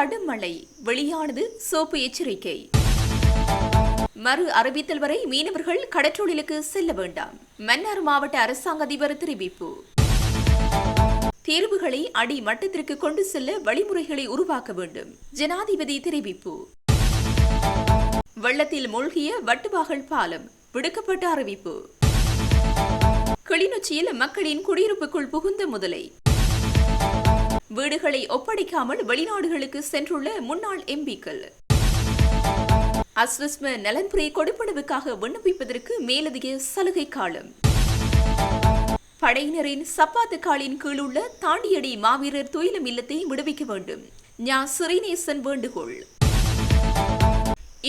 கடும் மழை வெளியானது சோப்பு எச்சரிக்கை. மறு அறிவித்தல் வரை மீனவர்கள் கடற்றொழிலுக்கு செல்ல வேண்டாம். மன்னார் மாவட்ட அரசாங்க அதிபர் தெரிவிப்பு. தீர்வுகளை அடி மட்டத்திற்கு கொண்டு செல்ல வழிமுறைகளை உருவாக்க வேண்டும். ஜனாதிபதி தெரிவிப்பு. வெள்ளத்தில் மூழ்கிய வட்டுவாகல் பாலம். விடுக்கப்பட்ட அறிவிப்பு. கிளிநொச்சியில் மக்களின் குடியிருப்புக்குள் புகுந்த முதலை. வீடுகளை ஒப்படைக்காமல் வெளிநாடுகளுக்கு சென்றுள்ள முன்னாள் எம்பிக்கள். அஸ்வஸ்ம நலன்புரி கொடுப்பனவுக்காக விண்ணப்பிப்பதற்கு மேலதிக சலுகை காலம். படையினரின் சப்பாத்து காலின் கீழ் உள்ள தாண்டியடி மாவீரர் துயிலும் இல்லத்தை விடுவிக்க வேண்டும். ஞா சிறீநேசன் வேண்டுகோள்.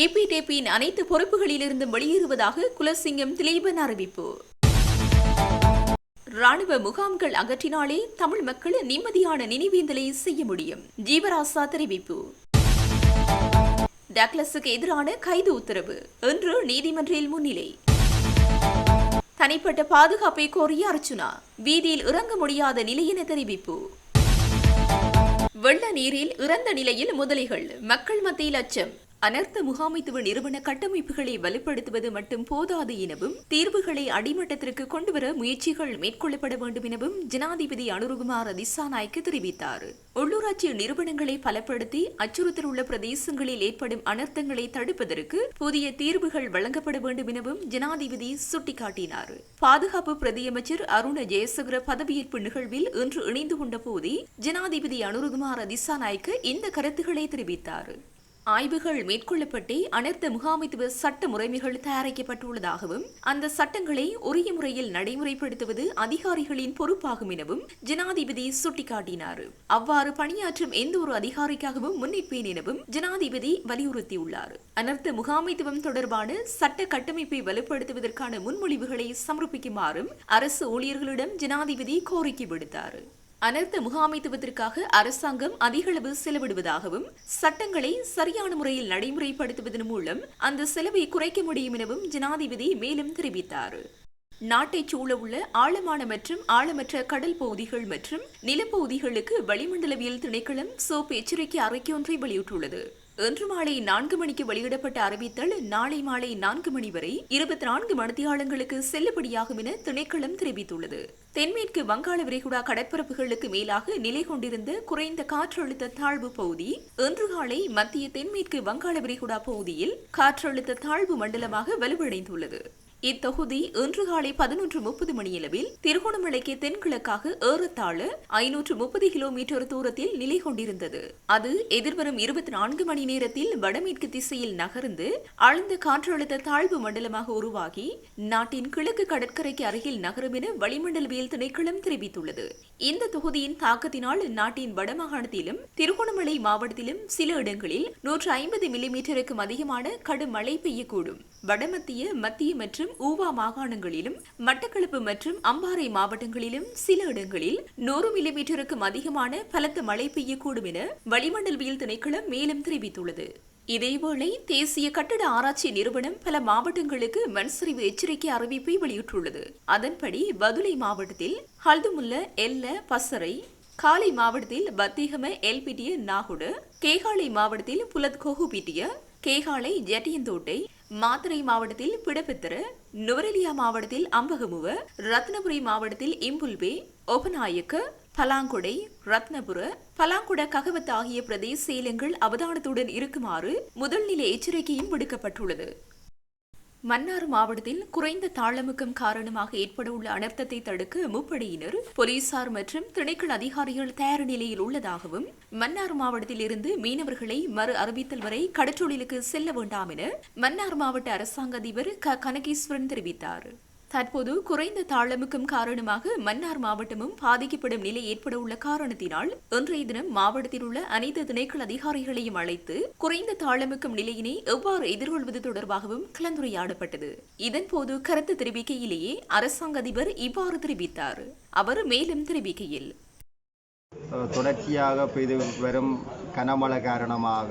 இபிடேபியின் அனைத்து பொறுப்புகளிலிருந்து வெளியேறுவதாக குலசிங்கம் திலீபன் அறிவிப்பு. ராணுவ முகாம்கள் அகற்றினாலே தமிழ் மக்கள் நிம்மதியான நினைவேந்தலை செய்ய முடியும். ஜீவராசா தெரிவிப்பு. டக்லஸுக்கு எதிரான கைது உத்தரவு. இன்று நீதிமன்றில் முன்னிலை. தனிப்பட்ட பாதுகாப்பை கோரிய அர்ச்சுனா. வீதியில் இறங்க முடியாத நிலை என தெரிவிப்பு. வெள்ள நீரில் இறந்த நிலையில் முதலைகள். மக்கள் மத்தியில் அச்சம். அனர்த்த முகாமைத்துவ நிறுவன கட்டமைப்புகளை வலுப்படுத்துவது மட்டும் போதாது எனவும் தீர்வுகளை அடிமட்டத்திற்கு கொண்டுவர முயற்சிகள் மேற்கொள்ளப்பட வேண்டும் எனவும் ஜனாதிபதி அனுருகுமார் திசாநாய்க்கு தெரிவித்தார். உள்ளூராட்சி நிறுவனங்களை பலப்படுத்தி அச்சுறுத்தல் உள்ள பிரதேசங்களில் ஏற்படும் அனர்த்தங்களை தடுப்பதற்கு புதிய தீர்வுகள் வழங்கப்பட வேண்டும் எனவும் ஜனாதிபதி சுட்டிக்காட்டினார். பாதுகாப்பு பிரதியமைச்சர் அருண ஜெயசகர பதவியேற்பு நிகழ்வில் இன்று இணைந்து கொண்ட போதே ஜனாதிபதி அனுருகுமார் திசாநாய்க்கு இந்த கருத்துக்களை தெரிவித்தார். ஆய்வுகள் மேற்கொள்ளப்பட்டே அனர்த்த முகாமைத்துவ சட்ட முறைமைகள் தயாரிக்கப்பட்டுள்ளதாகவும் அந்த சட்டங்களை உரிய முறையில் நடைமுறைப்படுத்துவது அதிகாரிகளின் பொறுப்பாகும் எனவும் ஜனாதிபதி சுட்டிக்காட்டினார். அவ்வாறு பணியாற்றும் எந்த ஒரு அதிகாரிக்காகவும் முன்னிற்பேன் எனவும் ஜனாதிபதி வலியுறுத்தியுள்ளார். அனர்த்த முகாமைத்துவம் தொடர்பான சட்ட கட்டமைப்பை வலுப்படுத்துவதற்கான முன்மொழிவுகளை சமர்ப்பிக்குமாறும் அரசு ஊழியர்களிடம் ஜனாதிபதி கோரிக்கை விடுத்தார். அனர்த்த முகாமைத்துவத்திற்காக அரசாங்கம் அதிகளவு செலவிடுவதாகவும் சட்டங்களை சரியான முறையில் நடைமுறைப்படுத்துவதன் மூலம் அந்த செலவை குறைக்க முடியும் எனவும் ஜனாதிபதி மேலும் தெரிவித்தார். நாட்டைச் சூழவுள்ள ஆழமான மற்றும் ஆழமற்ற கடல் பகுதிகள் மற்றும் நிலப்பகுதிகளுக்கு வளிமண்டலவியல் திணைக்களம் சோப் எச்சரிக்கை அறிக்கையொன்றை வெளியிட்டுள்ளது. இன்று மாலை நான்கு மணிக்கு வெளியிடப்பட்ட அறிவித்தல் நாளை மாலை நான்கு மணி வரை இருபத்தி நான்கு மணித்தியாலங்களுக்கு செல்லுபடியாகும் என திணைக்களம் தெரிவித்துள்ளது. தென்மேற்கு வங்காள விரைகுடா கடற்பரப்புகளுக்கு மேலாக நிலை கொண்டிருந்த குறைந்த காற்றழுத்த தாழ்வு பகுதி இன்று காலை மத்திய தென்மேற்கு வங்காள விரைகுடா பகுதியில் காற்றழுத்த தாழ்வு மண்டலமாக வலுவடைந்துள்ளது. இத்தொகுதி இன்று காலை பதினொன்று முப்பது மணியளவில் திருகோணமலைக்கு தென்கிழக்காக ஏறத்தாழ ஐநூற்று முப்பது கிலோமீட்டர் தூரத்தில் நிலை கொண்டிருந்தது. அது எதிர்வரும் இருபத்தி நான்கு மணி நேரத்தில் வடமேற்கு திசையில் நகர்ந்து ஆழ்ந்த காற்றழுத்த தாழ்வு மண்டலமாக உருவாகி நாட்டின் கிழக்கு கடற்கரைக்கு அருகில் நகரும் என வளிமண்டலவியல் திணைக்களம் தெரிவித்துள்ளது. இந்த தொகுதியின் தாக்கத்தினால் நாட்டின் வடமாகாணத்திலும் திருகோணமலை மாவட்டத்திலும் சில இடங்களில் நூற்று ஐம்பது மில்லிமீட்டருக்கும் அதிகமான கடும் மழை பெய்யக்கூடும். வடமத்திய மத்திய மற்றும் ஊவா மாகாணங்களிலும் மட்டக்களப்பு மற்றும் அம்பாறை மாவட்டங்களிலும் சில இடங்களில் நூறு மில்லிமீட்டருக்கும் அதிகமான பலத்த மழை பெய்யக்கூடும் என வளிமண்டலவியல் திணைக்களம் மேலும் தெரிவித்துள்ளது. இதேவேளை தேசிய கட்டட ஆராய்ச்சி நிறுவனம் பல மாவட்டங்களுக்கு மண்சரிவு எச்சரிக்கை அறிவிப்பை வெளியிட்டுள்ளது. அதன்படி பதுளை மாவட்டத்தில் ஹல்துமுல்ல எல்ல பசரை காலை மாவட்டத்தில் பத்திகம எல்பிட்டிய நாகுடு கேகாலை மாவட்டத்தில் புலத் கோகுபிட்டிய கேகாலை ஜெட்டியந்தோட்டை மாத்தறை மாவட்டத்தில் பிடபெத்தர நுவரெலியா மாவட்டத்தில் அம்பகமுவ ரத்னபுரி மாவட்டத்தில் இம்புல்பே ஒபநாயக்க பலாங்குடை ரத்னபுர பலாங்குட ககவத் ஆகிய பிரதேச சேலங்கள் அவதானத்துடன் இருக்குமாறு முதல்நிலை எச்சரிக்கையும் விடுக்கப்பட்டுள்ளது. மன்னார் மாவட்டத்தில் குறைந்த தாளமுக்கம் காரணமாக ஏற்பட உள்ள அனர்த்தத்தை தடுக்க முப்படையினர் போலீசார் மற்றும் திணைக்கள் அதிகாரிகள் தயார் நிலையில் உள்ளதாகவும் மன்னார் மாவட்டத்தில் இருந்து மீனவர்களை மறு அறிவித்தல் வரை கடற்றொழிலுக்கு செல்ல வேண்டாம் என மன்னார் மாவட்ட அரசாங்க அதிபர் க. கனகேஸ்வரன் தெரிவித்தார். தற்போது குறைந்த தாளமுக்கம் காரணமாக மன்னார் மாவட்டமும் பாதிக்கப்படும் நிலை ஏற்பட உள்ள காரணத்தினால் இன்றைய தினம் மாவட்டத்தில் உள்ள அனைத்து திணைக்கள் அதிகாரிகளையும் அழைத்து குறைந்த தாளமுக்கம் நிலையினை எவ்வாறு எதிர்கொள்வது தொடர்பாகவும் கலந்துரையாடப்பட்டது. இதன்போது கருத்து தெரிவிக்கையிலேயே அரசாங்க அதிபர் இவ்வாறு தெரிவித்தார். அவர் மேலும் தெரிவிக்கையில் தொடர்ச்சியாக பெய்து வரும் கனமழை காரணமாக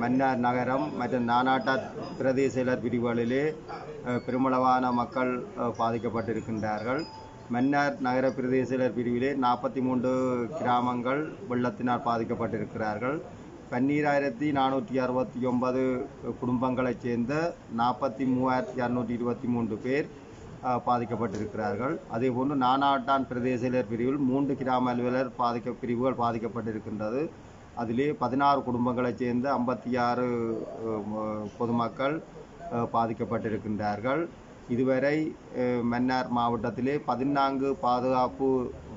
மன்னார் நகரம் மற்றும் நானாட்டா பிரதேச பிரிவுகளிலே பெருமளவான மக்கள் பாதிக்கப்பட்டிருக்கின்றார்கள். மன்னார் நகர பிரதேச பிரிவிலே நாற்பத்தி மூன்று கிராமங்கள் வெள்ளத்தினால் பாதிக்கப்பட்டிருக்கிறார்கள். பன்னீராயிரத்தி நானூற்றி அறுபத்தி ஒன்பது குடும்பங்களைச் சேர்ந்த நாற்பத்தி மூவாயிரத்தி இரநூற்றி இருபத்தி மூன்று பேர் பாதிக்கப்பட்டிருக்கிறார்கள். அதேபோன்று நானாட்டான் பிரதேச பிரிவில் மூன்று கிராம அலுவலர் பாதிக்க பிரிவுகள் பாதிக்கப்பட்டிருக்கின்றது. அதிலே பதினாறு குடும்பங்களைச் சேர்ந்த ஐம்பத்தி ஆறு பொதுமக்கள் பாதிக்கப்பட்டிருக்கின்றார்கள். இதுவரை மன்னார் மாவட்டத்திலே பதினான்கு பாதுகாப்பு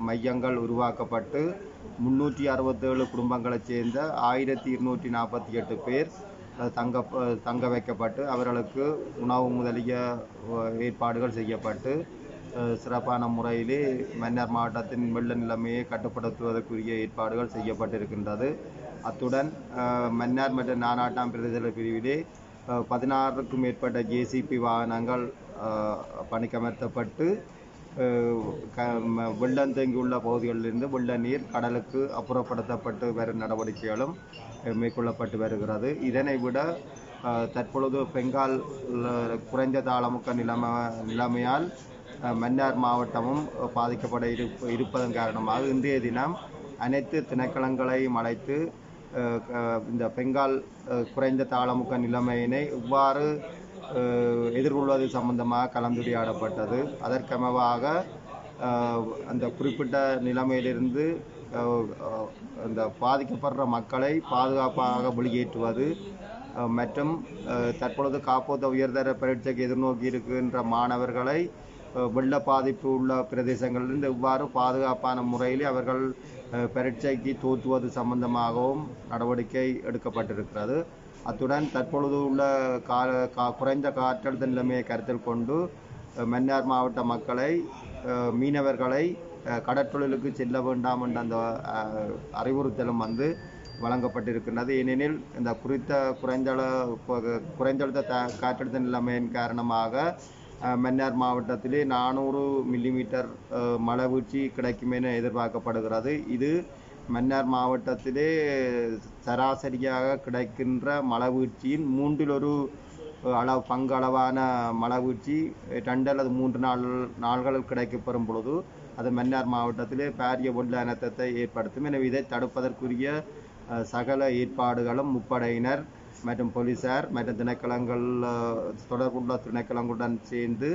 மையங்கள் உருவாக்கப்பட்டு முன்னூற்றி அறுபத்தேழு குடும்பங்களைச் சேர்ந்த ஆயிரத்தி இருநூற்றி நாற்பத்தி எட்டு பேர் தங்க தங்க வைக்கப்பட்டு அவர்களுக்கு உணவு முதலிய ஏற்பாடுகள் செய்யப்பட்டு சிறப்பான முறையிலே மன்னார் மாவட்டத்தின் வெள்ள நிலைமையை கட்டுப்படுத்துவதற்குரிய ஏற்பாடுகள் செய்யப்பட்டிருக்கின்றது. அத்துடன் மன்னார் மற்றும் நானாட்டாம் பிரதேச பிரிவிலே பதினாறுக்கும் மேற்பட்ட ஜேசிபி வாகனங்கள் பணிக்கமர்த்தப்பட்டு க வெள்ளம் தேங்கியுள்ள பகுதிகளிலிருந்து வெள்ள நீர் கடலுக்கு அப்புறப்படுத்தப்பட்டு வரும் நடவடிக்கைகளும் மேற்கொள்ளப்பட்டு வருகிறது. இதனை விட தற்பொழுது பெங்கால் குறைந்த தாளமுக்க நிலைமை நிலைமையால் மன்னார் மாவட்டமும் பாதிக்கப்பட இரு இருப்பதன் காரணமாக இன்றைய தினம் அனைத்து திணைக்களங்களையும் அழைத்து இந்த பெங்கால் குறைந்த தாளமுக நிலைமையினை இவ்வாறு எதிர்கொள்வது சம்பந்தமாக கலந்துரையாடப்பட்டது. அதற்கமவாக அந்த குறிப்பிட்ட நிலைமையிலிருந்து அந்த பாதிக்கப்படுற மக்களை பாதுகாப்பாக வெளியேற்றுவது மற்றும் தற்பொழுது காப்போத்த உயர்தர பரீட்சைக்கு எதிர்நோக்கி இருக்கின்ற மாணவர்களை வெள்ள பாதிப்பு உள்ள பிரதேசங்களிலிருந்து இவ்வாறு பாதுகாப்பான முறையில் அவர்கள் பரீட்சைக்கு தோற்றுவது சம்பந்தமாகவும் நடவடிக்கை எடுக்கப்பட்டிருக்கிறது. அத்துடன் தற்பொழுது உள்ள கா கா- குறைந்த காற்றழுத்த நிலைமையை கருத்தில் கொண்டு மன்னார் மாவட்ட மக்களை மீனவர்களை கடற்தொழிலுக்கு செல்ல வேண்டாம் என்ற அந்த அறிவுறுத்தலும் வந்து வழங்கப்பட்டிருக்கின்றது. ஏனெனில் இந்த குறித்த குறைந்தள குறைந்தழுத்த த காற்றழுத்த நிலைமையின் காரணமாக மன்னார் மாவட்டத்திலே நானூறு மில்லிமீட்டர் மழை வீழ்ச்சி கிடைக்கும் என எதிர்பார்க்கப்படுகிறது. இது மன்னார் மாவட்டத்திலே சராசரியாக கிடைக்கின்ற மழை வீழ்ச்சியின் மூன்றில் ஒரு அளவு பங்களவான மழை வீழ்ச்சி ரெண்டு அல்லது மூன்று நாள் நாள்களில் கிடைக்கப்பெறும் பொழுது அது மன்னார் மாவட்டத்திலே பாரிய வெள்ள அனர்த்தத்தை ஏற்படுத்தும். எனவே இதை தடுப்பதற்குரிய சகல ஏற்பாடுகளும் முப்படையினர் மற்றும் போலீஸார் மற்றும் திணைக்களங்கள் தொடர்புள்ள திணைக்களங்களுடன் சேர்ந்து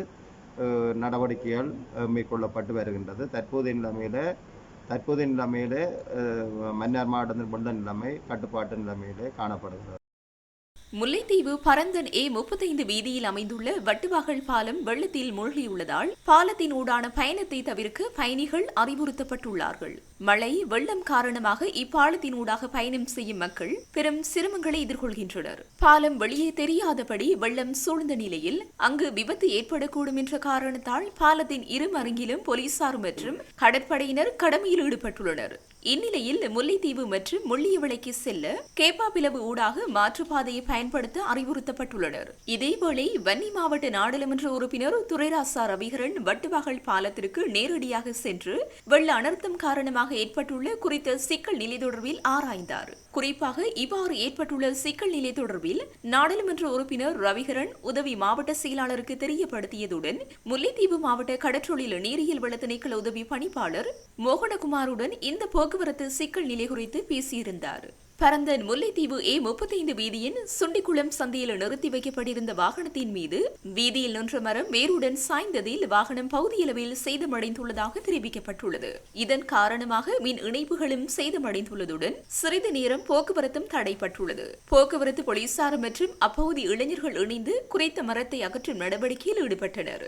நடவடிக்கைகள் மேற்கொள்ளப்பட்டு வருகின்றது. தற்போதைய நிலைமையில் தற்போதைய நிலைமையில் மன்னார் மாவட்டத்தின் உள்ள நிலைமை கட்டுப்பாட்டு நிலைமையில் காணப்படுகிறது. முல்லைத்தீவு பரந்தன் ஏ முப்பத்தைந்து வீதியில் அமைந்துள்ள வட்டுவாகல் பாலம் வெள்ளத்தில் மூழ்கியுள்ளதால் பாலத்தின் ஊடான பயணத்தை தவிர்க்க பயணிகள் அறிவுறுத்தப்பட்டுள்ளார்கள். மழை வெள்ளம் காரணமாக இப்பாலத்தின் ஊடாக பயணம் செய்யும் மக்கள் பெரும் சிரமங்களை எதிர்கொள்கின்றனர். பாலம் வெளியே தெரியாதபடி வெள்ளம் சூழ்ந்த நிலையில் அங்கு விபத்து ஏற்படக்கூடும் என்ற காரணத்தால் பாலத்தின் இரு மருங்கிலும் போலீசார் மற்றும் கடற்படையினர் கடமையில் ஈடுபட்டுள்ளனர். இந்நிலையில் முல்லைத்தீவு மற்றும் முள்ளியவளைக்கு செல்ல கேப்பாபிலவு ஊடாக மாற்றுப்பாதையை பயன்படுத்த அறிவுறுத்தப்பட்டுள்ளனர். இதேவேளை வன்னி மாவட்ட நாடாளுமன்ற உறுப்பினர் துரைராசா ரவிகரன் வட்டுவாகல் பாலத்திற்கு நேரடியாக சென்று வெள்ள அனர்த்தம் காரணமாக ஏற்பட்டுள்ள குறித்த சிக்கல் நிலை தொடர்பில் ஆராய்ந்தார். குறிப்பாக இவ்வாறு ஏற்பட்டுள்ள சிக்கல் நிலை தொடர்பில் நாடாளுமன்ற உறுப்பினர் ரவிகரன் உதவி மாவட்ட செயலாளருக்கு தெரியப்படுத்தியதுடன் முல்லைத்தீவு மாவட்ட கடற்றொழில் நீரியல் வள திணைக்கள உதவி பணிப்பாளர் மோகனகுமாருடன் இந்த போக்கு போக்குவரத்து சிக்கல் நிலை குறித்து பேசியிருந்தார். பரந்தன் முல்லைத்தீவு ஏ முப்பத்தைந்து வீதியின் சுண்டிக்குளம் சந்தையில் நிறுத்தி வைக்கப்பட்டிருந்த வாகனத்தின் மீது வீதியில் நின்ற மரம் வேருடன் சாய்ந்ததில் வாகனம் பகுதியளவில் சேதமடைந்துள்ளதாக தெரிவிக்கப்பட்டுள்ளது. இதன் காரணமாக மின் இணைப்புகளும் சேதமடைந்துள்ளதுடன் சிறிது நேரம் போக்குவரத்தும் தடைப்பட்டுள்ளது. போக்குவரத்து போலீசார் மற்றும் அப்பகுதி இளைஞர்கள் இணைந்து குறைத்த மரத்தை அகற்றும் நடவடிக்கையில் ஈடுபட்டனர்.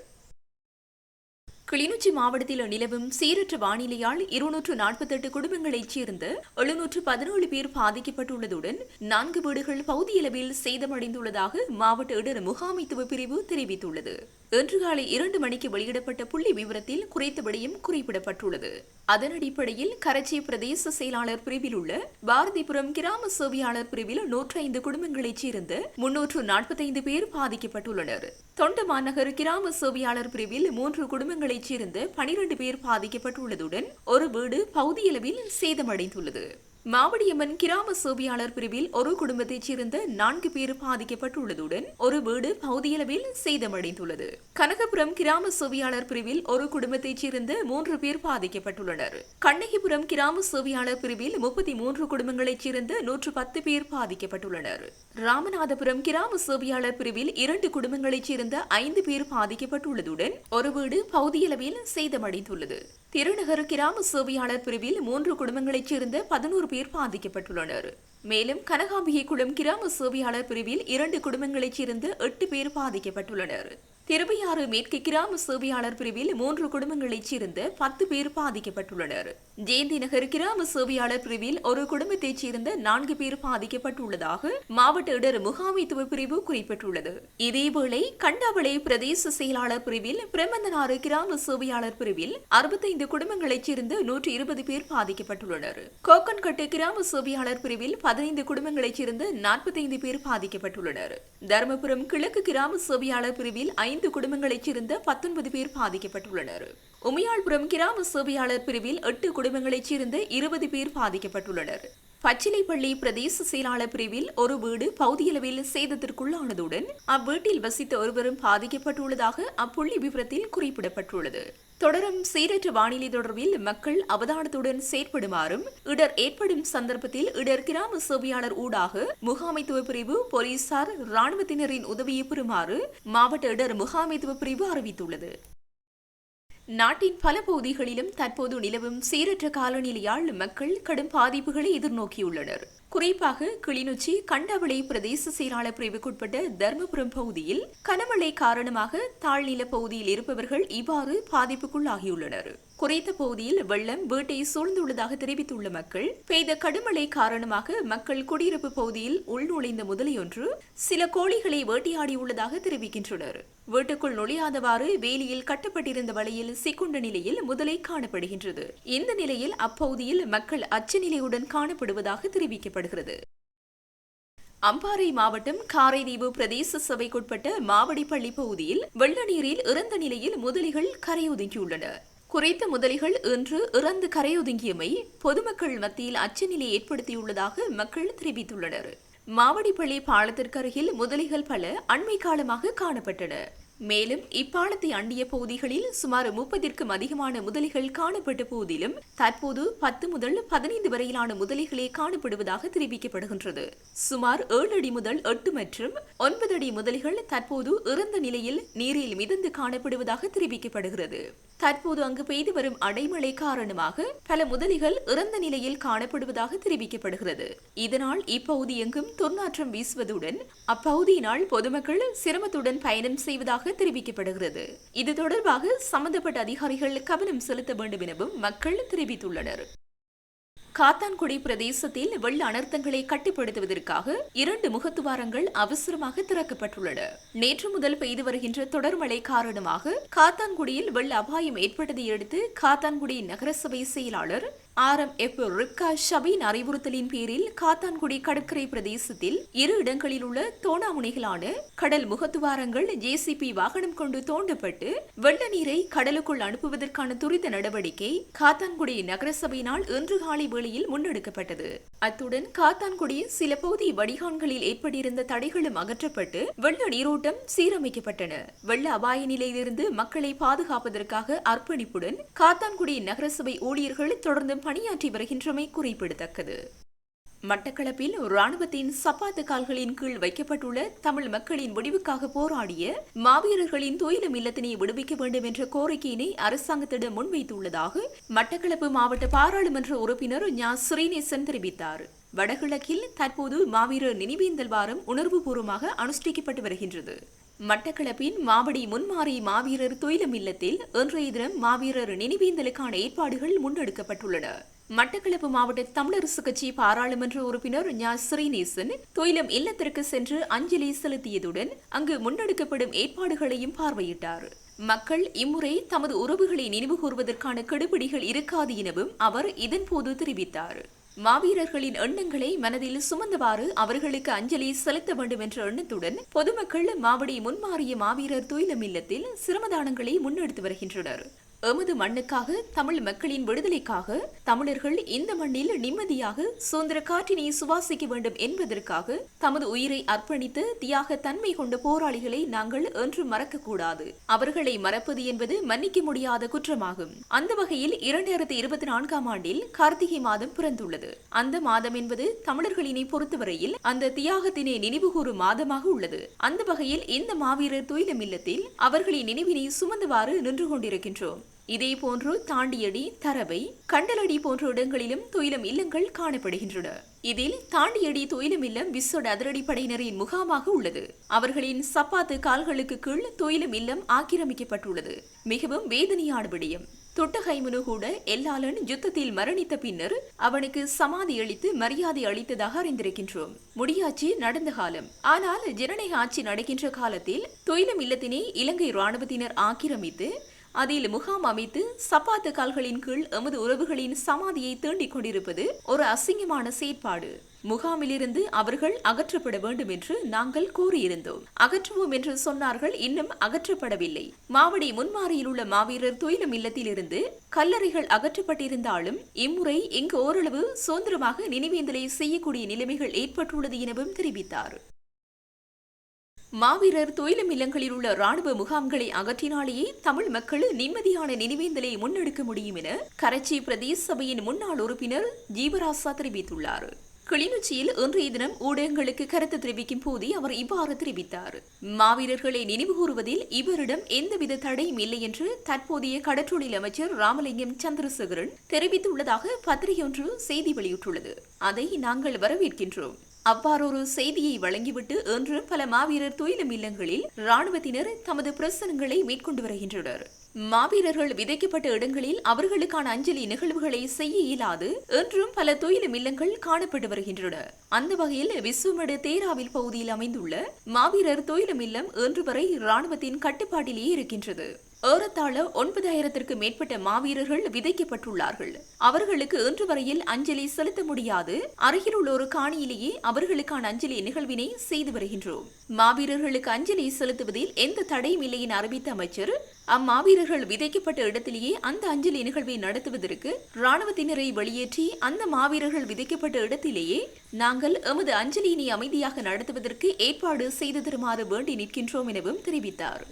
கிளிநொச்சி மாவட்டத்தில் நிலவும் சீரற்ற வானிலையால் இருநூற்று நாற்பத்தெட்டு குடும்பங்களைச் சேர்ந்த எழுநூற்று பதினேழு பேர் பாதிக்கப்பட்டுள்ளதுடன் நான்கு வீடுகள் பகுதியளவில் சேதமடைந்துள்ளதாக மாவட்ட இடர் முகாமைத்துவ பிரிவு தெரிவித்துள்ளது. இன்று காலை இரண்டு மணிக்கு வெளியிடப்பட்ட புள்ளி விவரத்தில் குறைத்தபடியும் குறிப்பிடப்பட்டுள்ளது. அதன் அடிப்படையில் கரச்சி பிரதேச செயலாளர் பிரிவில் உள்ள பாரதிபுரம் கிராம சேவையாளர் பிரிவில் நூற்றி ஐந்து குடும்பங்களைச் சேர்ந்த முன்னூற்று நாற்பத்தைந்து பேர் பாதிக்கப்பட்டுள்ளனர். தொண்டமாநகர் கிராம சேவையாளர் பிரிவில் மூன்று குடும்பங்களை சேர்ந்த பனிரெண்டு பேர் பாதிக்கப்பட்டுள்ளதுடன் ஒரு வீடு பகுதியளவில் சேதமடைந்துள்ளது. மாவடியம்மன் கிராம சோபியாளர் பிரிவில் ஒரு குடும்பத்தைச் சேர்ந்த நான்கு பேர் பாதிக்கப்பட்டுள்ளதுடன் ஒரு வீடு பகுதியளவில் சேதமடைந்துள்ளது. கனகபுரம் கிராம சோவியாளர் பிரிவில் ஒரு குடும்பத்தைச் சேர்ந்த மூன்று பேர் பாதிக்கப்பட்டுள்ளனர். கண்ணகிபுரம் கிராம சோவியாளர் பிரிவில் முப்பத்தி மூன்று குடும்பங்களைச் சேர்ந்த நூற்று பத்து பேர் பாதிக்கப்பட்டுள்ளனர். ராமநாதபுரம் கிராம சோவியாளர் பிரிவில் இரண்டு குடும்பங்களைச் சேர்ந்த ஐந்து பேர் பாதிக்கப்பட்டுள்ளதுடன் ஒரு வீடு பகுதியளவில் சேதமடைந்துள்ளது. திருநகர் கிராம சேவையாளர் பிரிவில் மூன்று குடும்பங்களைச் சேர்ந்த பதினோரு பேர் பாதிக்கப்பட்டுள்ளனர் மேலும் கனகாம்பிகை குளம் கிராம சேவையாளர் பிரிவில் இரண்டு குடும்பங்களைச் சேர்ந்த எட்டு பேர் பாதிக்கப்பட்டுள்ளனர். திருவையாறு மேற்கு கிராம சேவையாளர் பிரிவில் மூன்று குடும்பங்களைச் சேர்ந்த பத்து பேர் பாதிக்கப்பட்டுள்ளனர். ஜெயந்தி நகர் கிராம சேவையாளர் பிரிவில் ஒரு குடும்பத்தைச் சேர்ந்த நான்கு பேர் பாதிக்கப்பட்டுள்ளதாக மாவட்ட இடர் முகாமைத்துவ பிரிவு குறிப்பிட்டுள்ளது. இதேவேளை கண்டாவளை பிரதேச செயலாளர் பிரிவில் பிரமந்தனாறு கிராம சேவையாளர் பிரிவில் அறுபத்தைந்து குடும்பங்களைச் சேர்ந்த நூற்றி இருபது பேர் பாதிக்கப்பட்டுள்ளனர். கோக்கன்கட்டு கிராம சேவையாளர் பிரிவில் பதினைந்து குடும்பங்களைச் சேர்ந்த நாற்பத்தைந்து பேர் பாதிக்கப்பட்டுள்ளனர். தருமபுரம் கிழக்கு கிராம சேவையாளர் பிரிவில் ஐந்து குடும்பங்களைச் சேர்ந்த பத்தொன்பது பேர் பாதிக்கப்பட்டுள்ளனர். உமையாள்புரம் கிராம சேவையாளர் பிரிவில் எட்டு குடும்பங்களைச் சேர்ந்த இருபது பேர் பாதிக்கப்பட்டுள்ளனர். பச்சிலைப்பள்ளி பிரதேச செயலாளர் பிரிவில் ஒரு வீடு பகுதியளவில் சேதத்திற்குள்ளானதுடன் அவ்வீட்டில் வசித்த ஒருவரும் பாதிக்கப்பட்டுள்ளதாக அப்புள்ளி விவரத்தில் குறிப்பிடப்பட்டுள்ளது. தொடரும் சீரற்ற வானிலை தொடர்பில் மக்கள் அவதானத்துடன் செயற்படுமாறும் இடர் ஏற்படும் சந்தர்ப்பத்தில் இடர் கிராம சேவையாளர் ஊடாக முகாமைத்துவ பிரிவு போலீசார் ராணுவத்தினரின் உதவியை பெறுமாறு மாவட்ட இடர் முகாமைத்துவ பிரிவு அறிவித்துள்ளது. நாட்டின் பல பகுதிகளிலும் தற்போது நிலவும் சீரற்ற காலநிலையால் மக்கள் கடும் பாதிப்புகளை எதிர்நோக்கியுள்ளனர். குறிப்பாக கிளிநொச்சி கண்டவளை பிரதேச செயலாளர் பிரிவுக்குட்பட்ட தர்மபுரம் பகுதியில் கனமழை காரணமாக தாழ்நில பகுதியில் இருப்பவர்கள் இவ்வாறு பாதிப்புக்குள்ளாகியுள்ளனர். குறைந்த பகுதியில் வெள்ளம் வீட்டை சூழ்ந்துள்ளதாக தெரிவித்துள்ள மக்கள் பெய்த கடுமழை காரணமாக மக்கள் குடியிருப்பு பகுதியில் உள்நுழைந்த முதலையொன்று சில கோழிகளை வேட்டையாடியுள்ளதாக தெரிவிக்கின்றனர். வீட்டுக்குள் நுழையாதவாறு வேலியில் கட்டப்பட்டிருந்த வலையில் சிக்குண்ட நிலையில் முதலை காணப்படுகின்றது. இந்த நிலையில் அப்பகுதியில் மக்கள் அச்சநிலையுடன் காணப்படுவதாக தெரிவிக்கப்படுகிறது. அம்பாறை மாவட்டம் காரைதீவு பிரதேச சபைக்குட்பட்ட மாவடிப்பள்ளி பகுதியில் வெள்ள நீரில் இறந்த நிலையில் முதலிகள் கரையொதுங்கியுள்ளன குறித்த முதலிகள் இன்று இறந்து கரையொதுங்கியமை பொதுமக்கள் மத்தியில் அச்சநிலை ஏற்படுத்தியுள்ளதாக மக்கள் தெரிவித்துள்ளனர். மாவடிப்பள்ளி பாலத்திற்கு அருகில் முதலிகள் பல அண்மை காலமாக காணப்பட்டன. மேலும் இப்பாலத்தை அண்டிய பகுதிகளில் சுமார் முப்பதிற்கும் அதிகமான முதலிகள் காணப்பட்ட போதிலும் தற்போது பத்து முதல் பதினைந்து வரையிலான முதலிகளே காணப்படுவதாக தெரிவிக்கப்படுகின்றது. சுமார் ஏழு அடி முதல் எட்டு மற்றும் ஒன்பது அடி முதலிகள் தற்போது இறந்த நிலையில் நீரில் மிதந்து காணப்படுவதாக தெரிவிக்கப்படுகிறது. தற்போது அங்கு பெய்து வரும் அடைமழை காரணமாக பல முதலிகள் இறந்த நிலையில் காணப்படுவதாக தெரிவிக்கப்படுகிறது. இதனால் இப்பகுதி எங்கும் துர்நாற்றம் வீசுவதுடன் அப்பகுதியினால் பொதுமக்கள் சிரமத்துடன் பயணம் செய்வதாக தெரிவிக்கப்படுகிறது. இது தொடர்பாக சம்பந்தப்பட்ட அதிகாரிகள் கவனம் செலுத்த வேண்டும் எனவும் மக்கள் தெரிவித்துள்ளனர். காத்தான்குடி பிரதேசத்தில் வெள்ள அனர்த்தங்களை கட்டுப்படுத்துவதற்காக இரண்டு முகத்துவாரங்கள் அவசரமாக திறக்கப்பட்டுள்ளன. நேற்று முதல் பெய்து வருகின்ற தொடர் மழை காரணமாக காத்தான்குடியில் வெள்ள அபாயம் ஏற்பட்டதை அடுத்து காத்தான்குடி நகரசபை செயலாளர் R M F Rifka Shabeen அறிவுறுத்தலின் பேரில் காத்தான்குடி கடற்கரை பிரதேசத்தில் இரு இடங்களில் உள்ள தோணாமுனைகளான கடல் முகத்துவாரங்கள் ஜேசிபி வாகனம் கொண்டு தோண்டப்பட்டு வெள்ள நீரை கடலுக்குள் அனுப்புவதற்கான துரித நடவடிக்கை காத்தான்குடி நகரசபையினால் இன்று காலை வேளையில் முன்னெடுக்கப்பட்டது. அத்துடன் காத்தான்குடியின் சில பகுதி வடிகான்களில் ஏற்பட்டிருந்த தடைகளும் அகற்றப்பட்டு வெள்ள நீரோட்டம் சீரமைக்கப்பட்டன. வெள்ள அபாய நிலையிலிருந்து மக்களை பாதுகாப்பதற்காக அர்ப்பணிப்புடன் காத்தான்குடி நகரசபை ஊழியர்கள் தொடர்ந்து பணியாற்றி வருகின்றமை குறிப்பிடத்தக்கது. மட்டக்களப்பில் ராணுவத்தின் சப்பாத்து கால்களின் கீழ் வைக்கப்பட்டுள்ள தமிழ் மக்களின் முடிவுக்காக போராடிய மாவீரர்களின் துயிலும் இல்லத்தினை விடுவிக்க வேண்டும் என்ற கோரிக்கையினை அரசாங்கத்திடம் முன்வைத்துள்ளதாக மட்டக்களப்பு மாவட்ட பாராளுமன்ற உறுப்பினர் ஞா. ஸ்ரீநேசன் தெரிவித்தார். வடகிழக்கில் தற்போது மாவீரர் நினைவேந்தல் வாரம் உணர்வுபூர்வமாக அனுஷ்டிக்கப்பட்டு வருகின்றது. மட்டக்களப்பின் மாவடி முன்மாறி மாவீரர் துயிலும் இல்லத்தில் இன்றைய தினம் மாவீரர் நினைவேந்தலுக்கான ஏற்பாடுகள் முன்னெடுக்கப்பட்டுள்ளன. மட்டக்களப்பு மாவட்ட தமிழரசு கட்சி பாராளுமன்ற உறுப்பினர் ஞா. ஸ்ரீநேசன் துயிலம் இல்லத்திற்கு சென்று அஞ்சலி செலுத்தியதுடன் அங்கு முன்னெடுக்கப்படும் ஏற்பாடுகளையும் பார்வையிட்டார். மக்கள் இம்முறை தமது உறவுகளை நினைவுகூர்வதற்கான கெடுபிடிகள் இருக்காது எனவும் அவர் இதன்போது தெரிவித்தார். மாவீரர்களின் எண்ணங்களை மனதில் சுமந்தவாறு அவர்களுக்கு அஞ்சலி செலுத்த வேண்டும் என்ற எண்ணத்துடன் பொதுமக்கள் மாவடி முன்மாறிய மாவீரர் துயிலம் இல்லத்தில் சிரமதானங்களை முன்னெடுத்து வருகின்றனர். எமது மண்ணுக்காக தமிழ் மக்களின் விடுதலைக்காக தமிழர்கள் இந்த மண்ணில் நிம்மதியாக சுதந்திர காற்றினை சுவாசிக்க வேண்டும் என்பதற்காக தமது உயிரை அர்ப்பணித்து தியாக தன்மை கொண்ட போராளிகளை நாங்கள் என்று மறக்கக்கூடாது. அவர்களை மறப்பது என்பது மன்னிக்க முடியாத குற்றமாகும். அந்த வகையில் இரண்டாயிரத்தி இருபத்தி நான்காம் ஆண்டில் கார்த்திகை மாதம் பிறந்துள்ளது. அந்த மாதம் என்பது தமிழர்களினை பொறுத்தவரையில் அந்த தியாகத்தினை நினைவுகூறும் மாதமாக உள்ளது. அந்த வகையில் இந்த மாவீரர் துயிலம் இல்லத்தில் அவர்களின் நினைவினை சுமந்தவாறு நின்று கொண்டிருக்கின்றோம். இதே போன்று தாண்டியடி தரவை கண்டலடி போன்ற இடங்களிலும் துயிலம் இல்லங்கள் காணப்படுகின்றன. இதில் தாண்டியடி துயிலம் இல்லம் விசோட அதிரடி படையினரின் முகாமாக உள்ளது. அவர்களின் சப்பாத்து கால்களுக்கு கீழ் துயிலம் இல்லம் ஆக்கிரமிக்கப்பட்டுள்ளது. மிகவும் வேதனையான விடயம். தொட்டகைமுனு கூட எல்லாளன் யுத்தத்தில் மரணித்த பின்னர் அவனுக்கு சமாதி அளித்து மரியாதை அளித்ததாக அறிந்திருக்கின்றோம். முடியாட்சி நடந்த காலம். ஆனால் ஜனநாயக ஆட்சி நடக்கின்ற காலத்தில் தொயிலம் இல்லத்தினை இலங்கை ராணுவத்தினர் ஆக்கிரமித்து அதில் முகாம் அமைத்து சப்பாத்து கால்களின் கீழ் எமது உறவுகளின் சமாதியை தேண்டிக் கொண்டிருப்பது ஒரு அசிங்கமான செயற்பாடு. முகாமிலிருந்து அவர்கள் அகற்றப்பட வேண்டும் என்று நாங்கள் கூறியிருந்தோம். அகற்றுவோம் என்று சொன்னார்கள் இன்னும் அகற்றப்படவில்லை. மாவடி முன்மாரியில் உள்ள மாவீரர் துயிலும் இல்லத்திலிருந்து கல்லறைகள் அகற்றப்பட்டிருந்தாலும் இம்முறை இங்கு ஓரளவு சுதந்திரமாக நினைவேந்தலை செய்யக்கூடிய நிலைமைகள் ஏற்பட்டுள்ளது எனவும் தெரிவித்தார். மாவீரர் துயிலும் இல்லங்களில் உள்ள ராணுவ முகாம்களை அகற்றினாலேயே தமிழ் மக்கள் நிம்மதியான நினைவேந்தலை முன்னெடுக்க முடியும் என கரச்சி பிரதேச சபையின் முன்னாள் உறுப்பினர் ஜீவராசா தெரிவித்துள்ளார். கிளிநொச்சியில் இன்றைய தினம் ஊடகங்களுக்கு கருத்து தெரிவிக்கும் போதே அவர் இவ்வாறு தெரிவித்தார். மாவீரர்களை நினைவுகூறுவதில் இவரிடம் எந்தவித தடையும் இல்லை என்று தற்போதைய கடற்றொழில் அமைச்சர் ராமலிங்கம் சந்திரசேகரன் தெரிவித்துள்ளதாக பத்திரிகையொன்று செய்தி வெளியிட்டுள்ளது. அதை நாங்கள் வரவேற்கின்றோம். அவ்வாறொரு செய்தியை வழங்கிவிட்டு இன்றும் பல மாவீரர் துயிலும் இல்லங்களில் ராணுவத்தினர் தமது பிரசனங்களை மேற்கொண்டு வருகின்றனர். மாவீரர்கள் விதைக்கப்பட்ட இடங்களில் அவர்களுக்கான அஞ்சலி நிகழ்வுகளை செய்ய இயலாது என்றும் பல துயிலும் இல்லங்கள் காணப்பட்டு வருகின்றன. அந்த வகையில் விஸ்வமடு தேராவில் பகுதியில் அமைந்துள்ள மாவீரர் துயிலும் இல்லம் இன்று வரை ராணுவத்தின் கட்டுப்பாட்டிலேயே இருக்கின்றது. ஏறத்தாழ ஒன்பதாயிரத்திற்கு மேற்பட்ட மாவீரர்கள் விதைக்கப்பட்டுள்ளார்கள். அவர்களுக்கு இன்று வரையில் அஞ்சலி செலுத்த முடியாது. அருகில் உள்ள ஒரு காணியிலேயே அவர்களுக்கான அஞ்சலி நிகழ்வினை செய்து வருகின்றோம். மாவீரர்களுக்கு அஞ்சலி செலுத்துவதில் எந்த தடையும் இல்லை என அறிவித்த அமைச்சர் அம்மாவீரர்கள் விதைக்கப்பட்ட இடத்திலேயே அந்த அஞ்சலி நிகழ்வை நடத்துவதற்கு ராணுவத்தினரை வெளியேற்றி அந்த மாவீரர்கள் விதைக்கப்பட்ட இடத்திலேயே நாங்கள் எமது அஞ்சலியினை அமைதியாக நடத்துவதற்கு ஏற்பாடு செய்து தருமாறு வேண்டி நிற்கின்றோம் எனவும் தெரிவித்தார்.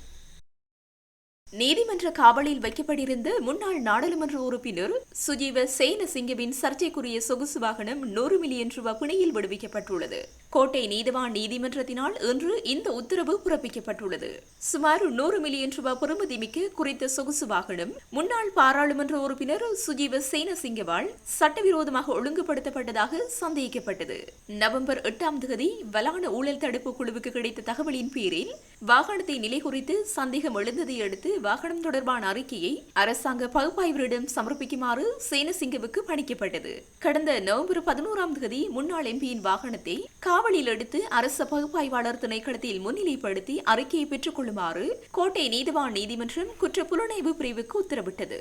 நீதிமன்ற காவலில் வைக்கப்பட்டிருந்த முன்னாள் நாடாளுமன்ற உறுப்பினர் சுஜீவ சேனசிங்கவின் சர்ச்சைக்குரிய சொகுசு வாகனம் நூறு மில்லியன் ரூபாய் பிணையில் விடுவிக்கப்பட்டுள்ளது. கோட்டை நீதிவான் நீதிமன்றத்தினால் இன்று இந்த உத்தரவு பிறப்பிக்கப்பட்டுள்ளது. சுமார் நூறு மில்லியன் ரூபாய் பெறுமதிமிக்க குறித்த சொகுசு வாகனம் முன்னாள் பாராளுமன்ற உறுப்பினர் சுஜீவ சேனசிங்கவால் சட்டவிரோதமாக ஒழுங்குபடுத்தப்பட்டதாக சந்தேகிக்கப்பட்டது. நவம்பர் எட்டாம் தேதி வலான ஊழல் தடுப்பு குழுவுக்கு கிடைத்த தகவலின் பேரில் வாகனத்தை நிலை குறித்து சந்தேகம் எழுந்ததை அடுத்து வாகனம் தொடர்பான அறிக்கையை அரசாங்க பகுப்பாய்வரிடம் சமர்ப்பிக்குமாறு சேனசிங்கவுக்கு பணிக்கப்பட்டது. கடந்த நவம்பர் பதினோராம் தேதி முன்னாள் எம்பியின் வாகனத்தை காவலில் எடுத்து அரச பகுப்பாய்வாளர் திணைக்களத்தில் முன்னிலைப்படுத்தி அறிக்கையை பெற்றுக் கொள்ளுமாறு கோட்டை நீதிவான் நீதிமன்றம் குற்ற புலனாய்வு பிரிவுக்கு உத்தரவிட்டது.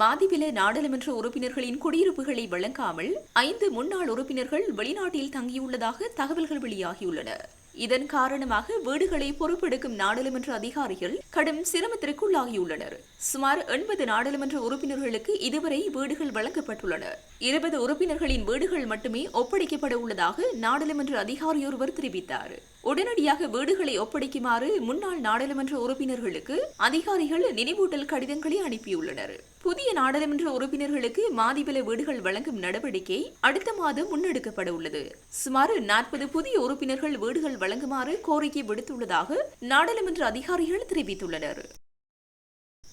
மாதிவில நாடாளுமன்ற உறுப்பினர்களின் குடியிருப்புகளை வழங்காமல் ஐந்து முன்னாள் உறுப்பினர்கள் வெளிநாட்டில் தங்கியுள்ளதாக தகவல்கள் வெளியாகியுள்ளன. இதன் காரணமாக வீடுகளை பொறுப்பெடுக்கும் நாடாளுமன்ற அதிகாரிகள் கடும் சிரமத்திற்குள்ளாகியுள்ளனர். சுமார் எண்பது நாடாளுமன்ற உறுப்பினர்களுக்கு இதுவரை வீடுகள் வழங்கப்பட்டுள்ளன. இருபது உறுப்பினர்களின் வீடுகள் மட்டுமே ஒப்படைக்கப்பட உள்ளதாக நாடாளுமன்ற அதிகாரியொருவர் தெரிவித்தார். உடனடியாக வீடுகளை ஒப்படைக்குமாறு முன்னாள் நாடாளுமன்ற உறுப்பினர்களுக்கு அதிகாரிகள் நினைவூட்டல் கடிதங்களை அனுப்பியுள்ளனர். புதிய நாடாளுமன்ற உறுப்பினர்களுக்கு மாதிபல வீடுகள் வழங்கும் நடவடிக்கை அடுத்த மாதம் முன்னெடுக்கப்பட உள்ளது சுமார் நாற்பது புதிய உறுப்பினர்கள் வீடுகள் வழங்குமாறு கோரிக்கை விடுத்துள்ளதாக நாடாளுமன்ற அதிகாரிகள் தெரிவித்துள்ளனர்.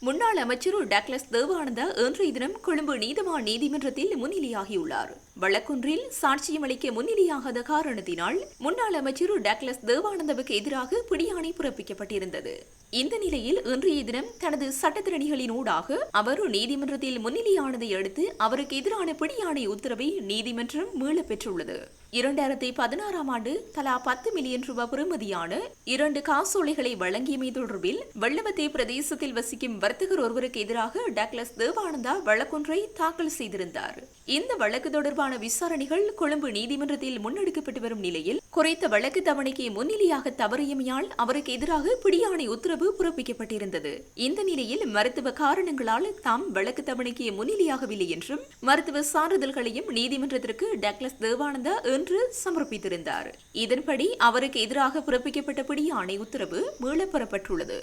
முன்னாள் அமைச்சர் டக்ளஸ் தேவானந்தா இன்றைய தினம் கொழும்பு நீதவான் நீதிமன்றத்தில் முன்னிலையாகியுள்ளார். வழக்கொன்றில் சாட்சியம் அளிக்க முன்னிலையாகாத காரணத்தினால் முன்னாள் அமைச்சர் டக்லஸ் தேவானந்தவுக்கு எதிராக பிடியாணை பிறப்பிக்கப்பட்டிருந்தது. இந்த நிலையில் இன்றைய தினம் தனது சட்டத்திறனிகளின் ஊடாக அவர் நீதிமன்றத்தில் முன்னிலையானதை அடுத்து அவருக்கு எதிரான பிடியாணை உத்தரவை நீதிமன்றம் மீள பெற்றுள்ளது இரண்டாயிரத்தி பதினாறாம் ஆண்டு தலா பத்து மில்லியன் ரூபாய் பெறுமதியான இரண்டு காசோலைகளை வழங்கியமை தொடர்பில் வெள்ளவத்தே பிரதேசத்தில் வசிக்கும் வர்த்தகர் ஒருவருக்கு எதிராக டக்லஸ் தேவானந்தா வழக்கொன்றை தாக்கல் செய்திருந்தார். இந்த வழக்கு தொடர்பான விசாரணைகள் கொழும்பு நீதிமன்றத்தில் முன்னெடுக்கப்பட்டு வரும் நிலையில் குறைத்த வழக்கு தவணைக்கு முன்னிலையாக தவறியமையால் அவருக்கு எதிராக பிடியாணை உத்தரவு பிறப்பிக்கப்பட்டிருந்தது. இந்த நிலையில் மருத்துவ காரணங்களால் தாம் வழக்கு தவணைக்கு முன்னிலையாகவில்லை என்றும் மருத்துவ சான்றிதழ்களையும் நீதிமன்றத்திற்கு டக்ளஸ் தேவானந்தா என்று சமர்ப்பித்திருந்தார். இதன்படி அவருக்கு எதிராக பிறப்பிக்கப்பட்ட பிடியாணை உத்தரவு மீளப்பெறப்பட்டுள்ளது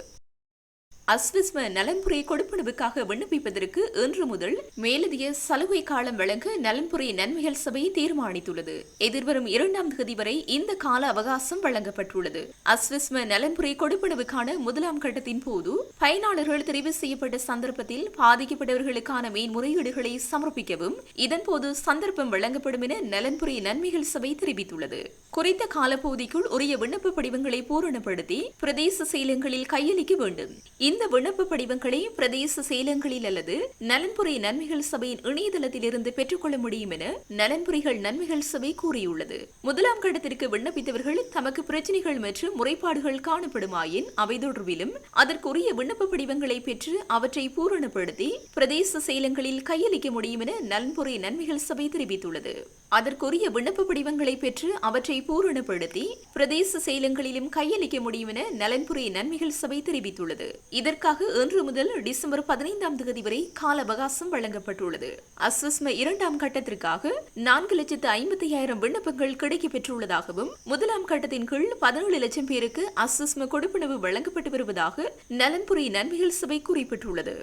அஸ்விஸ்ம நலன்புரை கொடுப்பனவுக்காக விண்ணப்பிப்பதற்கு இன்று முதல் மேலதிய சலுகை காலம் வழங்க நலன்புரை நன்மைகள் சபை தீர்மானித்துள்ளது. எதிர்வரும் இரண்டாம் தேதி வரை இந்த கால அவகாசம் வழங்கப்பட்டுள்ளது. அஸ்விஸ்ம நலன்புரை கொடுப்பனவுக்கான முதலாம் கட்டத்தின் போது பயனாளர்கள் தெரிவு செய்யப்பட்ட சந்தர்ப்பத்தில் பாதிக்கப்பட்டவர்களுக்கான மேன்முறையீடுகளை சமர்ப்பிக்கவும் இதன்போது சந்தர்ப்பம் வழங்கப்படும் என நலன்புரை நன்மைகள் சபை தெரிவித்துள்ளது. குறித்த காலப்பகுதிக்குள் உரிய விண்ணப்ப படிவங்களை பூரணப்படுத்தி பிரதேச செயலங்களில் கையளிக்க வேண்டும். இந்த விண்ணப்ப படிவங்களை பிரதேச செயலங்களில் அல்லது நலன்புரை நன்மைகள் சபையின் இணையதளத்திலிருந்து பெற்றுக்கொள்ள முடியும் என நலன்புரிகள் நன்மைகள் சபை கூறியுள்ளது. முதலாம் கட்டத்திற்கு விண்ணப்பித்தவர்கள் தமக்கு பிரச்சனைகள் மற்றும் முறைப்பாடுகள் காணப்படுமாயின் அவை தொடர்பிலும் அதற்குரிய விண்ணப்ப படிவங்களை பெற்று அவற்றை பூரணப்படுத்தி பிரதேச செயலங்களில் கையளிக்க முடியும் என நலன்புரை நன்மைகள் சபை தெரிவித்துள்ளது. அதற்குரிய விண்ணப்ப படிவங்களை பெற்று அவற்றை பூரணப்படுத்தி பிரதேச செயலங்களிலும் கையளிக்க முடியும் என நலன்புரை நன்மைகள் சபை தெரிவித்துள்ளது. இதற்காக இன்று முதல் டிசம்பர் பதினைந்தாம் தேதி வரை கால அவகாசம் வழங்கப்பட்டுள்ளது. அஸ்வஸ்ம இரண்டாம் கட்டத்திற்காக நான்கு லட்சத்து ஐம்பத்தி ஆயிரம் விண்ணப்பங்கள் கிடைக்கப் பெற்றுள்ளதாகவும் முதலாம் கட்டத்தின் கீழ் பதினேழு லட்சம் பேருக்கு அஸ்வஸ்ம கொடுப்பனவு வழங்கப்பட்டு வருவதாக நலன்புரி நன்மைகள் சபை குறிப்பிட்டுள்ளது.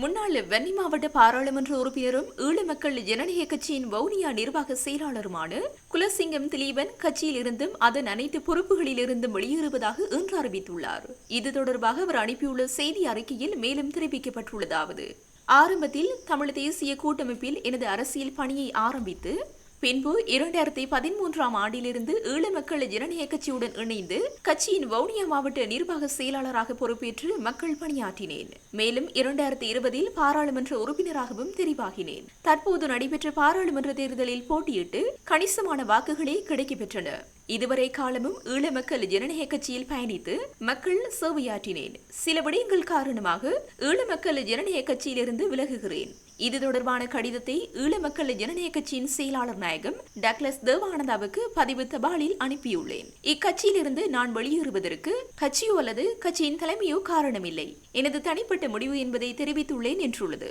முன்னாள் வென்னி மாவட்ட பாராளுமன்ற உறுப்பினரும் ஈழ மக்கள் ஜனநாயக கட்சியின் வவுனியா நிர்வாக செயலாளருமான குலசிங்கம் திலீபன் கட்சியில் இருந்தும் அதன் அனைத்து பொறுப்புகளில் இருந்தும் வெளியேறுவதாக இன்று அறிவித்துள்ளார். இது தொடர்பாக அவர் அனுப்பியுள்ள செய்தி அறிக்கையில் மேலும் தெரிவிக்கப்பட்டுள்ளதாவது. ஆரம்பத்தில் தமிழ் தேசிய கூட்டமைப்பில் எனது அரசியல் பணியை ஆரம்பித்து பின்பு இரண்டாயிரத்தி பதிமூன்றாம் ஆண்டிலிருந்து ஈழ மக்கள் ஜனநாயக கட்சியுடன் இணைந்து கட்சியின் வவுனியா மாவட்ட நிர்வாக செயலாளராக பொறுப்பேற்று மக்கள் பணியாற்றினேன். மேலும் இரண்டாயிரத்தி இருபதில் பாராளுமன்ற உறுப்பினராகவும் தெரிவாகினேன். தற்போது நடைபெற்ற பாராளுமன்ற தேர்தலில் போட்டியிட்டு கணிசமான வாக்குகளே கிடைக்கப்பெற்றன. இதுவரை காலமும் ஈழ மக்கள் ஜனநாயக கட்சியில் பயணித்து மக்கள் சேவையாற்றினேன். சில விடயங்கள் காரணமாக ஈழ மக்கள் ஜனநாயக கட்சியிலிருந்து விலகுகிறேன். இது தொடர்பான கடிதத்தை ஈழ மக்கள் ஜனநாயக கட்சியின் செயலாளர் நாயகம் டக்ளஸ் தேவானந்தாவுக்கு பதிவு தபாலில் அனுப்பியுள்ளேன். இக்கட்சியிலிருந்து நான் வெளியேறுவதற்கு கட்சியோ அல்லது கட்சியின் தலைமையோ காரணமில்லை. எனது தனிப்பட்ட முடிவு என்பதை தெரிவித்துள்ளேன் என்றுள்ளது.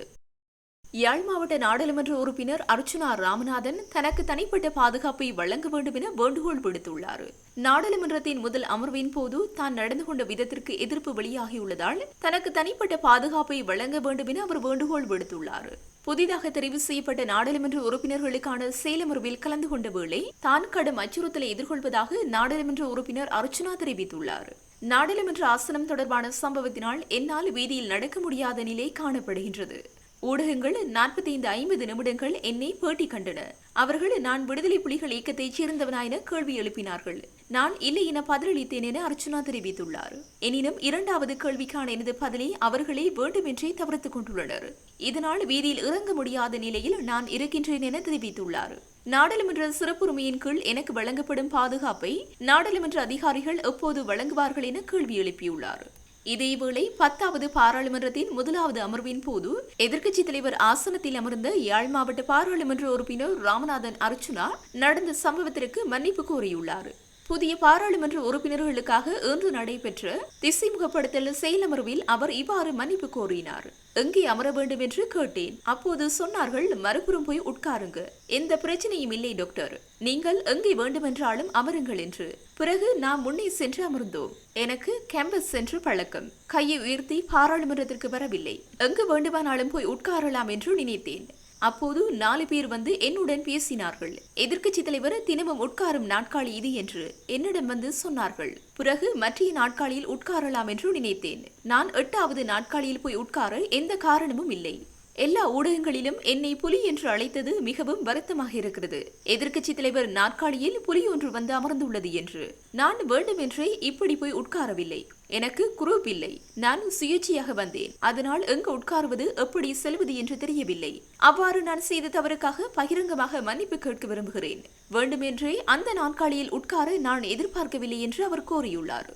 யாழ் மாவட்ட நாடாளுமன்ற உறுப்பினர் அர்ச்சுனா ராமநாதன் தனக்கு தனிப்பட்ட பாதுகாப்பை வழங்க வேண்டும் என வேண்டுகோள் விடுத்துள்ளார். நாடாளுமன்றத்தின் முதல் அமர்வின் போது தான் நடந்து கொண்ட விதத்திற்கு எதிர்ப்பு வெளியாகியுள்ளதால் தனக்கு தனிப்பட்ட பாதுகாப்பை வழங்க வேண்டும் என அவர் வேண்டுகோள் விடுத்துள்ளார். புதிதாக தெரிவு செய்யப்பட்ட நாடாளுமன்ற உறுப்பினர்களுக்கான செயலமர்வில் கலந்து கொண்ட வேளை தான் கடும் அச்சுறுத்தலை எதிர்கொள்வதாக நாடாளுமன்ற உறுப்பினர் அர்ச்சுனா தெரிவித்துள்ளார். நாடாளுமன்ற ஆசனம் தொடர்பான சம்பவத்தினால் என்னால் வீதியில் நடக்க முடியாத நிலை காணப்படுகின்றது. ஊடகங்கள் நாற்பத்தி ஐந்து ஐம்பது நிமிடங்கள் என்னை பேட்டி கண்டன. அவர்கள் நான் விடுதலை புலிகள் இயக்கத்தைச் சேர்ந்தவனா என கேள்வி எழுப்பினார்கள். நான் இல்லை என பதிலளித்தேன் என அர்ச்சுனா தெரிவித்துள்ளார். எனினும் இரண்டாவது கேள்விக்கான எனது பதிலை அவர்களே வேண்டுமென்றே தவிர்த்துக் கொண்டுள்ளனர். இதனால் வீதியில் இறங்க முடியாத நிலையில் நான் இருக்கின்றேன் என தெரிவித்துள்ளார். நாடாளுமன்ற சிறப்புரிமையின் கீழ் எனக்கு வழங்கப்படும் பாதுகாப்பை நாடாளுமன்ற அதிகாரிகள் எப்போது வழங்குவார்கள் என கேள்வி எழுப்பியுள்ளார். இதேவேளை பத்தாவது பாராளுமன்றத்தின் முதலாவது அமர்வின் போது எதிர்க்கட்சி தலைவர் ஆசனத்தில் அமர்ந்த யாழ் மாவட்ட பாராளுமன்ற உறுப்பினர் ராமநாதன் அர்ச்சுனா நடந்த சம்பவத்திற்கு மன்னிப்பு கோரியுள்ளார். புதிய பாராளுமன்ற உறுப்பினர்களுக்காக இன்று நடைபெற்ற திசைமுகப்படுத்தல் செயலமர்வில் அவர் இவ்வாறு மன்னிப்பு கோரினார். எங்கே அமர வேண்டும் என்று கேட்டேன். அப்போது சொன்னார்கள் மறுபுறம் போய் உட்காருங்க. எந்த பிரச்சனையும் இல்லை டாக்டர். நீங்கள் எங்கே வேண்டுமென்றாலும் அமருங்கள் என்று. பிறகு நாம் முன்னே சென்று அமர்ந்தோம். எனக்கு கேம்பஸ் சென்று பழக்கம். கையை உயர்த்தி பாராளுமன்றத்திற்கு வரவில்லை. எங்கு வேண்டுமானாலும் போய் உட்காரலாம் என்று நினைத்தேன். அப்போது நாலு பேர் வந்து என்னுடன் பேசினார்கள். எதிர்க்கட்சி தலைவர் தினமும் உட்காரும் நாட்காலி இது என்று என்னிடம் வந்து சொன்னார்கள். பிறகு மற்றைய நாட்காலியில் உட்காரலாம் என்று நினைத்தேன். நான் எட்டாவது நாட்காலியில் போய் உட்கார எந்த காரணமும் இல்லை. எல்லா ஊடகங்களிலும் என்னை புலி என்று அழைத்தது மிகவும் வருத்தமாக இருக்கிறது. எதிர்க்கட்சி தலைவர் நாற்காலியில் புலி ஒன்று வந்து அமர்ந்துள்ளது என்று. நான் வேண்டுமென்றே இப்படி போய் உட்காரவில்லை. எனக்கு குரூப் இல்லை. நான் சுயேட்சையாக வந்தேன். அதனால் எங்கு உட்காருவது எப்படி செல்வது என்று தெரியவில்லை. அவ்வாறு நான் செய்த தவறுக்காக பகிரங்கமாக மன்னிப்பு கேட்க விரும்புகிறேன். வேண்டுமென்றே அந்த நாற்காலியில் உட்கார நான் எதிர்பார்க்கவில்லை என்று அவர் கோரியுள்ளார்